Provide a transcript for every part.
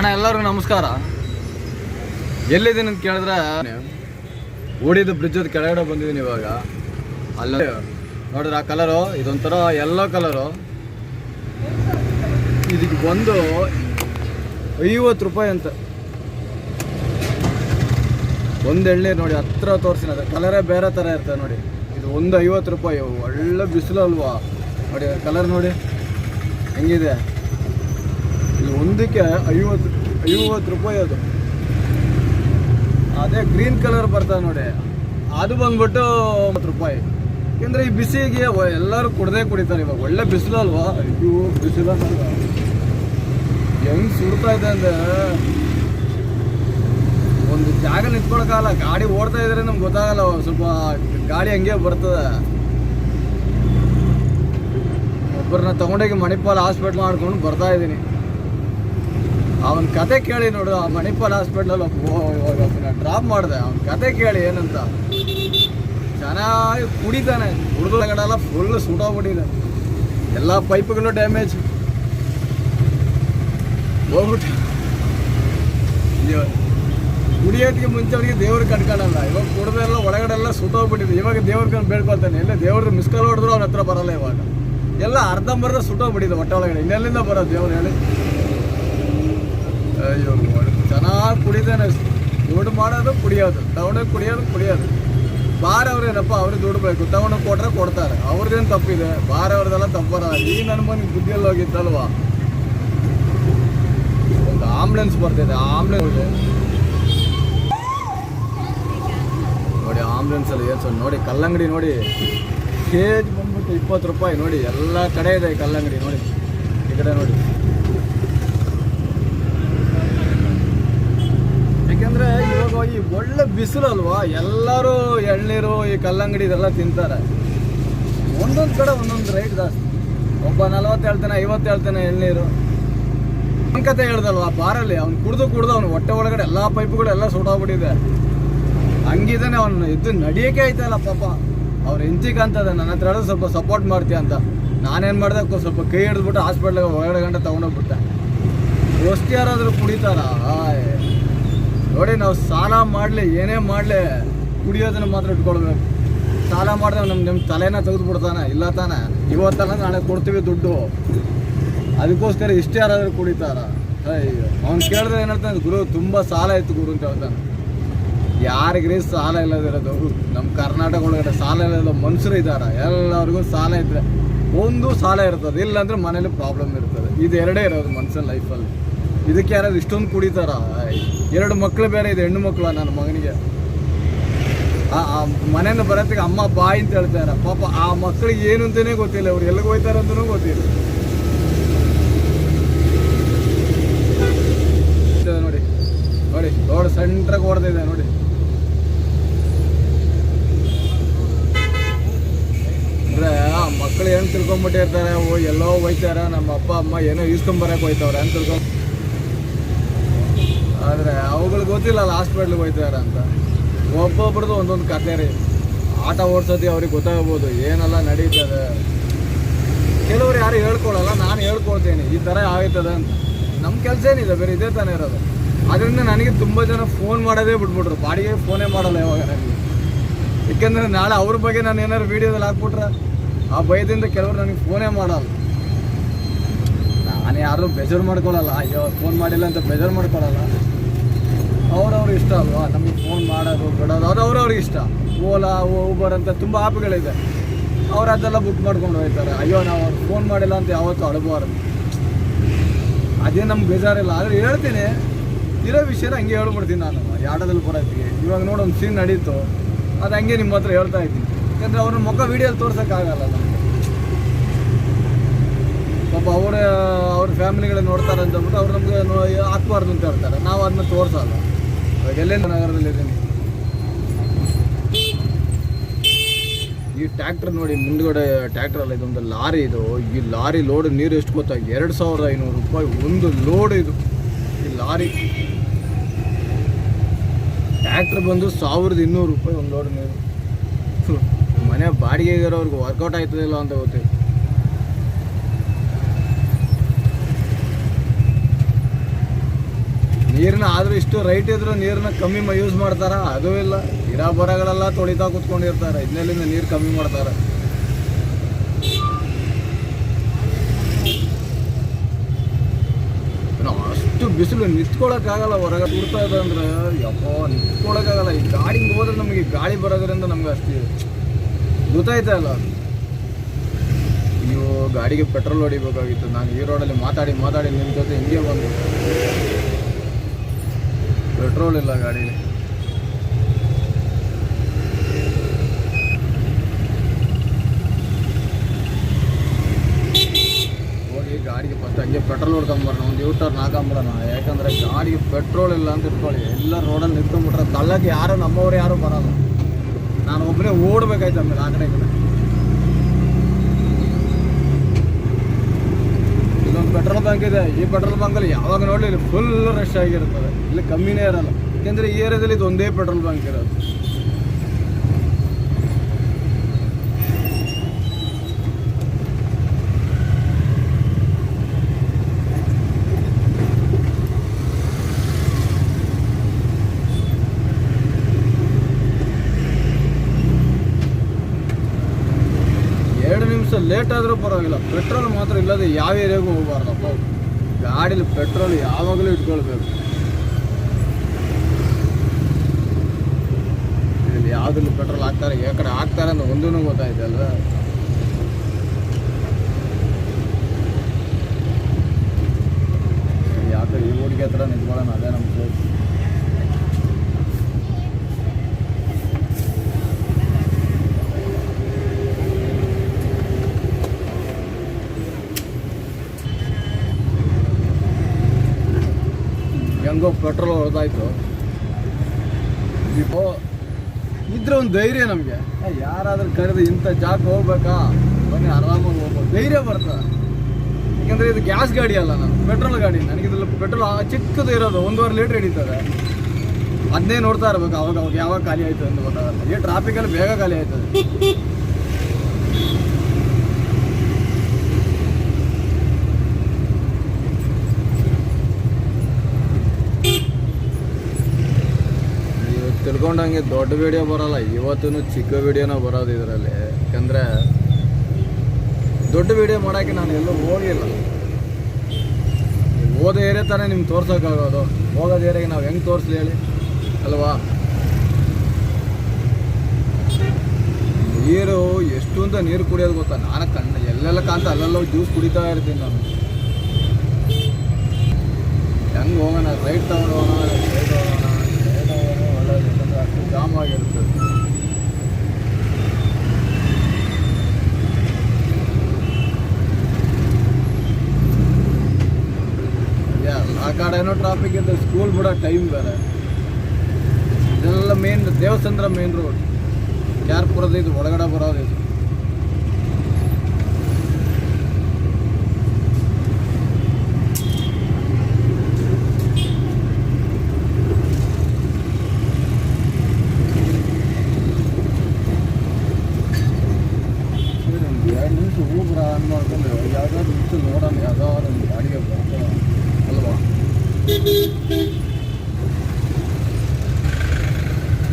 ಅಣ್ಣ, ಎಲ್ಲರಿಗೂ ನಮಸ್ಕಾರ. ಎಲ್ಲಿದ್ದೀನಿ ಅಂತ ಕೇಳಿದ್ರೆ, ಓಡಿದ ಬ್ರಿಡ್ಜದ ಕೆಳಗಡೆ ಬಂದಿದ್ದೀನಿ ಇವಾಗ. ಅಲ್ಲ, ನೋಡಿದ್ರೆ ಆ ಕಲರು ಇದೊಂಥರ ಎಲ್ಲೋ ಕಲರು ಇದಕ್ಕೆ ಬಂದು ಐವತ್ತು ರೂಪಾಯಿ ಅಂತ. ಒಂದು ಎಳ್ನೀರು ನೋಡಿ, ಹತ್ರ ತೋರಿಸಿನ ಕಲರೇ ಬೇರೆ ಥರ ಇರ್ತದೆ ನೋಡಿ. ಇದು ಒಂದು ಐವತ್ತು ರೂಪಾಯಿ, ಒಳ್ಳೆ ಬಿಸಿಲು ಅಲ್ವಾ. ನೋಡಿ ಕಲರ್ ನೋಡಿ. ಹೆಂಗಿದೆ? ಒಂದಕ್ಕೆ ಐವತ್ತು ಐವತ್ತು ರೂಪಾಯಿ ಅದು. ಅದೇ ಗ್ರೀನ್ ಕಲರ್ ಬರ್ತದೆ ನೋಡಿ. ಅದು ಬಂದ್ಬಿಟ್ಟು ಒಂಬತ್ತು ರೂಪಾಯಿ. ಯಾಕೆಂದ್ರೆ ಈ ಬಿಸಿಗೆ ಎಲ್ಲರೂ ಕುಡ್ದೇ ಕುಡಿತಾರೆ ಇವಾಗ. ಒಳ್ಳೆ ಬಿಸಿಲು ಅಲ್ವಾ? ಇದು ಬಿಸಿಲು ಹೆಂಗ್ ಸುಡ್ತಾ ಇದೆ ಅಂದ್ರೆ ಒಂದು ಜಾಗ ನಿಂತ್ಕೊಳಕಾಗಲ್ಲ ಗಾಡಿ ಓಡ್ತಾ ಇದ್ರೆ ನಮ್ಗೆ ಗೊತ್ತಾಗಲ್ಲ. ಸ್ವಲ್ಪ ಗಾಡಿ ಹಂಗೆ ಬರ್ತದೆ. ಒಬ್ಬರನ್ನ ತಗೊಂಡೋಗಿ ಮಣಿಪಾಲ್ ಹಾಸ್ಪಿಟ್ಲ್ ಮಾಡ್ಕೊಂಡು ಬರ್ತಾ ಇದ್ದೀನಿ. ಅವನ ಕತೆ ಕೇಳಿ ನೋಡು, ಆ ಮಣಿಪಾಲ್ ಹಾಸ್ಪಿಟ್ಲಲ್ಲಿ ಒಬ್ಬ ಡ್ರಾಪ್ ಮಾಡಿದೆ. ಅವನ ಕತೆ ಕೇಳಿ ಏನಂತ? ಚೆನ್ನಾಗಿ ಕುಡಿತಾನೆ. ಕುಡಿದು ಫುಲ್ ಸುಟ್ಟೋಗ್ಬಿಟ್ಟಿದೆ ಎಲ್ಲ ಪೈಪ್ಗಳು ಡ್ಯಾಮೇಜ್ ಹೋಗ್ಬಿಟ್ಟು ಕುಡಿಯೋದಕ್ಕೆ ಮುಂಚೆ ಅವನಿಗೆ ದೇವ್ರಿಗೆ ಕಟ್ಕೊಳಲ್ಲ. ಇವಾಗ ಕುಡ್ದೆಲ್ಲ ಒಳಗಡೆ ಎಲ್ಲ ಸುಟ್ಟೋಗ್ಬಿಟ್ಟಿದೆ ಇವಾಗ ದೇವ್ರಿಗೆ ಬೇಡ್ಕೊಳ್ತಾನೆ ಎಲ್ಲ ದೇವ್ರದ್ದು ಮಿಸ್ಕಲ್ ಹೊಡೆದ್ರು ಅವನ ಹತ್ರ ಬರಲ್ಲ ಇವಾಗ. ಎಲ್ಲ ಅರ್ಧಂಬರ್ಧ ಸುಟ್ಟೋಗ್ಬಿಟ್ಟಿದೆ ಒಟ್ಟೊಳಗಡೆ ಇನ್ನೆಲ್ಲಿಂದ ಬರೋದು ದೇವ್ರು ಹೇಳಿ? ಅಯ್ಯೋ ಚೆನ್ನಾಗಿ ಕುಡಿತಾನೆ ದುಡ್ಡು ಮಾಡೋದು ಕುಡಿಯೋದು. ತಗೊಂಡೋಗಿ ಕುಡಿಯೋದು ಕುಡಿಯೋದು. ಬಾರ್ ಅವ್ರೇನಪ್ಪ ಅವ್ರಿಗೆ ದುಡ್ಡು ಬೇಕು. ತವಣ ಕೊಟ್ರೆ ಕೊಡ್ತಾರೆ. ಅವ್ರದ್ದೇನು ತಪ್ಪಿದೆ? ಬಾರ್ ಅವ್ರದ್ದೆಲ್ಲ ತಪ್ಪಲ್ಲ. ಈ ನನ್ನ ಮನೆ ಬುದ್ಧಿಯಲ್ಲಿ ಹೋಗಿತ್ತಲ್ವಾ ಒಂದು ಆಂಬುಲೆನ್ಸ್ ಬರ್ತಿದೆ ಆಂಬುಲೆನ್ಸ್ ನೋಡಿ ಆಂಬುಲೆನ್ಸ್ ಅಲ್ಲಿ ಏನು ನೋಡಿ, ಕಲ್ಲಂಗಡಿ ನೋಡಿ. ಕೇಜ್ ಬಂದ್ಬಿಟ್ಟು ಇಪ್ಪತ್ತು ರೂಪಾಯಿ ನೋಡಿ. ಎಲ್ಲ ಕಡೆ ಇದೆ ಕಲ್ಲಂಗಡಿ ನೋಡಿ. ಈ ಕಡೆ ನೋಡಿ ಯಾಕೆಂದ್ರೆ ಇವಾಗ ಈ ಒಳ್ಳೆ ಬಿಸಿಲು ಅಲ್ವಾ? ಎಲ್ಲರೂ ಎಳ್ನೀರು, ಈ ಕಲ್ಲಂಗಡಿ ಇದೆಲ್ಲ ತಿಂತಾರೆ. ಒಂದೊಂದು ಕಡೆ ಒಂದೊಂದು ರೇಟ್ ಜಾಸ್ತಿ. ಒಬ್ಬ ನಲವತ್ತು ಹೇಳ್ತಾನೆ, ಐವತ್ತು ಹೇಳ್ತಾನೆ ಎಳ್ನೀರು. ಅಂಕತೆ ಕತೆ ಹೇಳ್ದಲ್ವಾ ಬಾರಲ್ಲಿ ಅವ್ನು ಕುಡ್ದು ಕುಡ್ದು ಅವ್ನು ಹೊಟ್ಟೆ ಒಳಗಡೆ ಎಲ್ಲ ಪೈಪ್ಗಳು ಎಲ್ಲ ಸುಟ್ಟೋಗ್ಬಿಟ್ಟಿದೆ ಹಂಗಿದಾನೆ ಅವ್ನು ಇದು ನಡಿಯೋಕೆ ಆಯ್ತಲ್ಲ ಪಾಪ. ಅವ್ರ ಹೆಂಚಿ ಕಾಣ್ತದೆ ನನ್ನ ಹತ್ರ ಹೇಳಿದ್ರೆ ಸ್ವಲ್ಪ ಸಪೋರ್ಟ್ ಮಾಡ್ತೀಯ ಅಂತ. ನಾನೇನು ಮಾಡಿದೆ ಸ್ವಲ್ಪ ಕೈ ಹಿಡಿದ್ಬಿಟ್ಟು ಹಾಸ್ಪಿಟ್ಲಿಗೆ ಒಳಗಡೆ ಗಂಟೆ ತೊಗೊಂಡೋಗ್ಬಿಟ್ಟೆ. ಅಷ್ಟು ಯಾರಾದರೂ ಕುಡಿತಾರ. ನೋಡಿ, ನಾವು ಸಾಲ ಮಾಡಲಿ, ಏನೇ ಮಾಡಲಿ, ಕುಡಿಯೋದನ್ನು ಮಾತ್ರ ಇಟ್ಕೊಳ್ಬೇಕು. ಸಾಲ ಮಾಡಿದ್ರೆ ನಮ್ಮ ನಿಮ್ಮ ತಲೆನ ತೆಗೆದು ಬಿಡ್ತಾನೆ ಇಲ್ಲ ತಾನೆ? ಇವತ್ತಲ್ಲ ನಾಳೆ ಕೊಡ್ತೀವಿ ದುಡ್ಡು. ಅದಕ್ಕೋಸ್ಕರ ಇಷ್ಟೇ ಯಾರಾದರೂ ಕುಡಿತಾರ? ಅಯ್ಯೋ, ಅವ್ನು ಕೇಳಿದ್ರೆ ಏನು ಹೇಳ್ತಾನೆ? ಗುರು, ತುಂಬ ಸಾಲ ಇತ್ತು ಗುರು ಅಂತ ಹೇಳ್ತಾನೆ. ಯಾರಿಗ್ರಿ ಸಾಲ ಇಲ್ಲದಿರೋದು ನಮ್ಮ ಕರ್ನಾಟಕ ಒಳಗಡೆ ಸಾಲ ಇಲ್ಲದ ಮನುಷ್ಯರು ಇದ್ದಾರೆ ಎಲ್ಲರಿಗೂ ಸಾಲ ಇದ್ರೆ ಒಂದು ಸಾಲ ಇರ್ತದೆ. ಇಲ್ಲಾಂದ್ರೆ ಮನೇಲಿ ಪ್ರಾಬ್ಲಮ್ ಇರ್ತದೆ. ಇದೆರಡೇ ಇರೋದು ಮನುಷ್ಯನ ಲೈಫಲ್ಲಿ ಇದಕ್ಕೆ ಯಾರಾದ್ರು ಇಷ್ಟೊಂದು ಕುಡಿತಾರ? ಎರಡು ಮಕ್ಕಳು ಬೇರೆ ಇದೆ, ಹೆಣ್ಣು ಮಕ್ಕಳು ನನ್ನ ಮಗನಿಗೆ. ಆ ಮನೆಯಿಂದ ಬರತ್ತಿಗೆ ಅಮ್ಮ ಬಾಯಿ ಅಂತ ಹೇಳ್ತಾರೆ ಪಾಪ ಆ ಮಕ್ಕಳಿಗೆ ಏನು ಅಂತಾನೆ ಗೊತ್ತಿಲ್ಲ ಅವ್ರು ಎಲ್ಲಿಗೆ ಹೋಯ್ತಾರೆ ಅಂತಲೂ ಗೊತ್ತಿಲ್ಲ. ನೋಡಿ ನೋಡಿ, ದೊಡ್ಡ ಸೆಂಟ್ರಾಗಿ ಓಡ್ದಿದೆ ನೋಡಿ. ಅಂದ್ರೆ, ಆ ಮಕ್ಕಳು ಏನು ತಿಳ್ಕೊಂಬಿಟ್ಟಿರ್ತಾರೆ, ಓ, ಎಲ್ಲೋ ಹೋಯ್ತಾರ ನಮ್ಮ ಅಪ್ಪ, ಅಮ್ಮ ಏನೋ ಈಸ್ಕೊಂಬರಕ್ಕೆ ಹೋಯ್ತವ್ರೆ ಅಂತ ತಿಳ್ಕೊಂಡ್ ಆದ್ರೆ ಅವುಗಳು ಗೊತ್ತಿಲ್ಲ ಹಾಸ್ಪಿಟ್ಲಿಗೆ ಹೋಯ್ತಾರ ಅಂತ. ಒಬ್ಬೊಬ್ರದ್ದು ಒಂದೊಂದು ಕತೆ ರೀ. ಆಟ ಓಡ್ಸೋದಿ ಅವ್ರಿಗೆ ಗೊತ್ತಾಗ್ಬೋದು, ಏನೆಲ್ಲ ನಡೀತದೆ. ಕೆಲವರು ಯಾರು ಹೇಳ್ಕೊಳಲ್ಲ, ನಾನು ಹೇಳ್ಕೊಳ್ತೀನಿ, ಈ ಥರ ಆಯ್ತದೆ ಅಂತ. ನಮ್ಮ ಕೆಲಸ ಏನಿದೆ, ಬೇರೆ ಇದೇ ತಾನೇ ಇರೋದು. ಅದರಿಂದ ನನಗೆ ತುಂಬ ಜನ ಫೋನ್ ಮಾಡೋದೇ ಬಿಟ್ಬಿಟ್ರು. ಬಾಡಿಗೆ ಫೋನೇ ಮಾಡಲ್ಲ ಯಾವಾಗ ನನಗೆ. ಏಕೆಂದರೆ ನಾಳೆ ಅವ್ರ ಬಗ್ಗೆ ನಾನು ಏನಾದ್ರು ವೀಡಿಯೋದಲ್ಲಿ ಹಾಕ್ಬಿಟ್ರೆ, ಆ ಭಯದಿಂದ ಕೆಲವರು ನನಗೆ ಫೋನೇ ಮಾಡಲ್ಲ. ನಾನು ಯಾರು ಬೇಜಾರು ಮಾಡ್ಕೊಳ್ಳಲ್ಲ ಅಯ್ಯೋ ಫೋನ್ ಮಾಡಿಲ್ಲ ಅಂತ ಬೇಜಾರು ಮಾಡ್ಕೊಳ್ಳಲ್ಲ ಅವ್ರವ್ರ ಇಷ್ಟ ಅಲ್ವಾ? ನಮಗೆ ಫೋನ್ ಮಾಡೋದು, ಬಿಡೋದು, ಅದು ಅವ್ರವ್ರಿಗೆ ಇಷ್ಟ. ಓಲಾ ಊಬರ್ ಅಂತ ತುಂಬ ಆ್ಯಪ್ಗಳಿದೆ ಅವ್ರು ಅದೆಲ್ಲ ಬುಕ್ ಮಾಡ್ಕೊಂಡು ಹೋಗ್ತಾರೆ. ಅಯ್ಯೋ, ನಾವು ಅವ್ರು ಫೋನ್ ಮಾಡಿಲ್ಲ ಅಂತ ಯಾವತ್ತೂ ಅಳಬಾರ್ದು. ಅದೇ ನಮ್ಗೆ ಬೇಜಾರಿಲ್ಲ. ಆದರೆ ಹೇಳ್ತೀನಿ, ಇರೋ ವಿಷಯನ ಹಂಗೆ ಹೇಳ್ಬಿಡ್ತೀನಿ ನಾನು. ಯಾಡದಲ್ಲಿ ಬರೋತ್ತಿಗೆ ಇವಾಗ ನೋಡಿ, ಒಂದು ಸೀನ್ ನಡೀತು. ಅದು ಹಂಗೆ ನಿಮ್ಮ ಹತ್ರ ಹೇಳ್ತಾ ಇದ್ದೀನಿ. ಯಾಕಂದರೆ ಅವ್ರನ್ನ ಮುಖ ವೀಡಿಯೋಲಿ ತೋರ್ಸೋಕ್ಕಾಗಲ್ಲ ನಮಗೆ ಪಾಪ ಅವರ, ಅವ್ರ ಫ್ಯಾಮಿಲಿಗಳನ್ನ ನೋಡ್ತಾರೆ ಅಂತ ಅಂದ್ಬಿಟ್ಟು ಅವ್ರು ನಮಗೆ ಹಾಕ್ಬಾರ್ದು ಅಂತ ಹೇಳ್ತಾರೆ. ನಾವು ಅದನ್ನ ತೋರಿಸಲ್ಲ. ಇವಾಗ ಎಲ್ಲೆಲ್ಲ ನಗರದಲ್ಲಿದ್ದೀನಿ ಈ ಟ್ಯಾಕ್ಟರ್ ನೋಡಿ, ಮುಂದ್ಗಡೆ ಟ್ಯಾಕ್ಟರ್ ಅಲ್ಲ ಇದೊಂದು ಲಾರಿ ಇದು. ಈ ಲಾರಿ ಲೋಡ್ ನೀರು ಎಷ್ಟು ಗೊತ್ತಾ? ಎರಡು ಸಾವಿರದ ಐನೂರು ರೂಪಾಯಿ. ಒಂದು ಲೋಡ್ ಇದು. ಈ ಲಾರಿ. ಟ್ರ್ಯಾಕ್ಟರ್ ಬಂದು ಸಾವಿರದ ಇನ್ನೂರು ರೂಪಾಯಿ ಒಂದು ಲೋಡ್ ನೀರು. ಮನೆ ಬಾಡಿಗೆ ಇರೋರ್ಗೆ ವರ್ಕೌಟ್ ಆಯ್ತದಿಲ್ಲ ಅಂತ ಗೊತ್ತಿಲ್ಲ ನೀರನ್ನ ಆದರೂ ಇಷ್ಟು ರೈಟ್ ಇದ್ರೂ ನೀರನ್ನ ಕಮ್ಮಿ ಯೂಸ್ ಮಾಡ್ತಾರ? ಅದು ಇಲ್ಲ. ಗಿಡ ಬರಗಳೆಲ್ಲ ತೊಳಿತಾ ಕುತ್ಕೊಂಡಿರ್ತಾರೆ. ಇದನ್ನೆಲ್ಲಿಂದ ನೀರು ಕಮ್ಮಿ ಮಾಡ್ತಾರೆ. ಅಷ್ಟು ಬಿಸಿಲು ನಿಂತ್ಕೊಳಕ್ಕಾಗಲ್ಲ. ಹೊರಗೆ ಬಿಡ್ತಾ ಇದೆ ಅಂದ್ರೆ ಯಪ್ಪ, ನಿಂತ್ಕೊಳಕ್ಕಾಗಲ್ಲ. ಈ ಗಾಡಿ ಹೋದ್ರೆ ನಮಗೆ ಗಾಳಿ ಬರೋದ್ರಿಂದ ನಮ್ಗೆ ಅಷ್ಟು ಗೊತ್ತಾಯ್ತಾ ಇಲ್ಲ. ನೀವು ಗಾಡಿಗೆ ಪೆಟ್ರೋಲ್ ಹೊಡಿಬೇಕಾಗಿತ್ತು. ನಾನು ಈ ರೋಡಲ್ಲಿ ಮಾತಾಡಿ ಮಾತಾಡಿ ನಿಮ್ಮ ಜೊತೆ ಹಿಂಗೆ ಬಂದು. ಪೆಟ್ರೋಲ್ ಇಲ್ಲ ಗಾಡೀಲಿ ಹೋಗಿ ಗಾಡಿಗೆ ಫಸ್ಟ್ ಹಂಗೆ ಪೆಟ್ರೋಲ್ ಹೊಡ್ಕೊಂಬರೋಣ ಒಂದು ಯೂಟರ್ನ್ ಹಾಕೊಂಬಿಡೋಣ ಯಾಕಂದ್ರೆ ಗಾಡಿಗೆ ಪೆಟ್ರೋಲ್ ಇಲ್ಲ ಅಂತ ಇಟ್ಕೊಳ್ಳಿ ಎಲ್ಲ ರೋಡಲ್ಲಿ ನಿಂತ್ಕೊಂಡ್ಬಿಟ್ರೆ ತಳ್ಳಕ್ಕೆ ಯಾರು ನಮ್ಮವ್ರು ಯಾರು ಬರಲ್ಲ ನಾನು ಒಬ್ಬನೇ ಓಡ್ಬೇಕಾಯ್ತು ಆಮೇಲೆ ಆ ಕಡೆ ಈ ಕಡೆ ಇದೆ ಈ ಪೆಟ್ರೋಲ್ ಬಂಕಲ್ಲಿ ಯಾವಾಗ ನೋಡಲಿ ಫುಲ್ ರಶ್ ಆಗಿರ್ತದೆ. ಇಲ್ಲಿ ಕಮ್ಮಿನೇ ಇರಲ್ಲ. ಯಾಕೆಂದ್ರೆ ಈ ಏರಿಯಾದಲ್ಲಿ ಇದು ಒಂದೇ ಪೆಟ್ರೋಲ್ ಬಂಕ್ ಇರೋದು. ಲೇಟ್ ಆದರೂ ಪರವಾಗಿಲ್ಲ. ಪೆಟ್ರೋಲ್ ಮಾತ್ರ ಇಲ್ಲದೆ ಯಾವ ಏರಿಯಾಗೂ ಹೋಗಬಾರ್ದಪ್ಪ. ಗಾಡೀಲಿ ಪೆಟ್ರೋಲ್ ಯಾವಾಗಲೂ ಇಟ್ಕೊಳ್ಬೇಕು. ಇಲ್ಲಿ ಯಾವುದ್ರಲ್ಲಿ ಪೆಟ್ರೋಲ್ ಹಾಕ್ತಾರೆ, ಯಾವ ಕಡೆ ಹಾಕ್ತಾರೆ ಅನ್ನೋ ಒಂದೂ ಗೊತ್ತಾಯ್ತು ಅಲ್ವಾ ಈ ಹುಡುಗಿ ಹತ್ರ ನಿಂತ್ಕೊಳ್ಳೋಣ, ಅದೇ ನಮ್ಮ ಪ್ಲೇಸ್ ನಮಗೂ ಪೆಟ್ರೋಲ್ ಹೊಡೆದಾಯ್ತು. ಇಬ್ಬೋ ಇದ್ರೆ ಒಂದು ಧೈರ್ಯ ನಮಗೆ. ಯಾರಾದರೂ ಕರೆದು ಇಂಥ ಜಾಗ ಹೋಗ್ಬೇಕಾ? ಬನ್ನಿ, ಆರಾಮಾಗಿ ಹೋಗ್ಬೋದು. ಧೈರ್ಯ ಬರ್ತದೆ. ಯಾಕಂದರೆ ಇದು ಗ್ಯಾಸ್ ಗಾಡಿ ಅಲ್ಲ ನಾನು ಪೆಟ್ರೋಲ್ ಗಾಡಿ. ನನಗೆ ಇದ್ರಲ್ಲಿ ಪೆಟ್ರೋಲ್ ಚಿಕ್ಕದು ಇರೋದು, ಒಂದೂವರೆ ಲೀಟ್ರ್ ಹಿಡಿತದೆ. ಅದನ್ನೇ ನೋಡ್ತಾ ಇರ್ಬೇಕು, ಅವಾಗ ಅವಾಗ ಯಾವಾಗ ಖಾಲಿ ಆಯಿತು ಅಂತ ಗೊತ್ತಾಗಲ್ಲ. ಈ ಟ್ರಾಫಿಕಲ್ಲಿ ಬೇಗ ಖಾಲಿ ಆಯ್ತದೆ. ತಿಳ್ಕೊಂಡಂಗೆ ದೊಡ್ಡ ವಿಡಿಯೋ ಬರೋಲ್ಲ ಇವತ್ತೂ ಚಿಕ್ಕ ವಿಡಿಯೋನ ಬರೋದು ಇದರಲ್ಲಿ. ಯಾಕಂದರೆ ದೊಡ್ಡ ವಿಡಿಯೋ ಮಾಡೋಕ್ಕೆ ನಾನು ಎಲ್ಲೂ ಹೋಗಿಲ್ಲ. ಹೋದ ಏರಿಯಾ ತಾನೇ ನಿಮ್ಗೆ ತೋರ್ಸೋಕ್ಕಾಗೋದು. ಹೋಗೋದು ಏರಿಯಾಗೆ ನಾವು ಹೆಂಗೆ ತೋರಿಸ್ಲಿ ಹೇಳಿ? ಅಲ್ವಾ? ನೀರು ಎಷ್ಟು ಅಂತ ನೀರು ಕುಡಿಯೋದು ಗೊತ್ತಾ? ನಾನು ಕಣ್ಣು, ಎಲ್ಲೆಲ್ಲ ಕಾಂತ ಅಲ್ಲೆಲ್ಲ ಜ್ಯೂಸ್ ಕುಡಿತಾ ಇರ್ತೀನಿ ನಾನು. ಹೆಂಗೆ ಹೋಗೋಣ? ರೈಟ್ ತಗೊಂಡು ಹೋಗೋಣ ರೈಟ್ ಹೋಗೋಣ ರೈಟ್ ಹೋಗೋಣ ಒಳ್ಳೇದು ಯಾಕಂದ್ರೆ ಅಷ್ಟು ಜಾಮ್ ಆಗಿರುತ್ತೆ. ಆ ಕಡೆನೂ ಟ್ರಾಫಿಕ್ ಇದೆ ಸ್ಕೂಲ್ ಬಿಡೋ ಟೈಮ್ ಬೇರೆ. ಇದೆಲ್ಲ ಮೇನ್ ದೇವಸಂದ್ರ ಮೇನ್ ರೋಡ್ ಕ್ಯಾರ್ಪುರದ ಇದು ಒಳಗಡೆ ಬರೋದು ಸರಿ, ಒಂದು ಎರಡು ನಿಮಿಷ ಹೋಗ್ರ ಅನ್ ಮಾಡ್ಕೊಂಡು ಯಾವ್ದಾದ್ರು ನಿಮಿಷ ನೋಡೋಣ ಯಾವ್ದಾದ್ರು ಒಂದು ಗಾಡಿಗೆ ಬರ್ತದೆ ಅಲ್ವಾ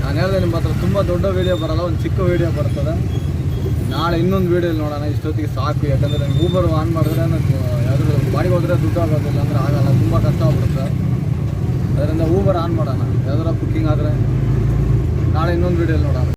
ನಾನು ಹೇಳಿದೆ ನಿಮ್ಮ ಹತ್ರ ತುಂಬ ದೊಡ್ಡ ವೀಡಿಯೋ ಬರಲ್ಲ, ಒಂದು ಚಿಕ್ಕ ವೀಡಿಯೋ ಬರ್ತದೆ. ನಾಳೆ ಇನ್ನೊಂದು ವೀಡಿಯೋಲಿ ನೋಡೋಣ, ಇಷ್ಟೊತ್ತಿಗೆ ಸಾಕು. ಯಾಕಂದರೆ ನನಗೆ ಊಬರ್ ಆನ್ ಮಾಡಿದ್ರೆ ನನಗೆ ಯಾವುದಾದ್ರು ಬಾಡಿಗೆ ಹೋದರೆ ದುಡ್ಡು ಆಗೋದಿಲ್ಲ ಅಂದರೆ ಆಗಲ್ಲ, ತುಂಬ ಕಷ್ಟ ಆಗ್ಬಿಡುತ್ತೆ. ಅದರಿಂದ ಊಬರ್ ಆನ್ ಮಾಡೋಣ. ಯಾವ್ದಾರ ಬುಕ್ಕಿಂಗ್ ಆದರೆ ನಾಳೆ ಇನ್ನೊಂದು ವೀಡಿಯೋಲಿ ನೋಡೋಣ.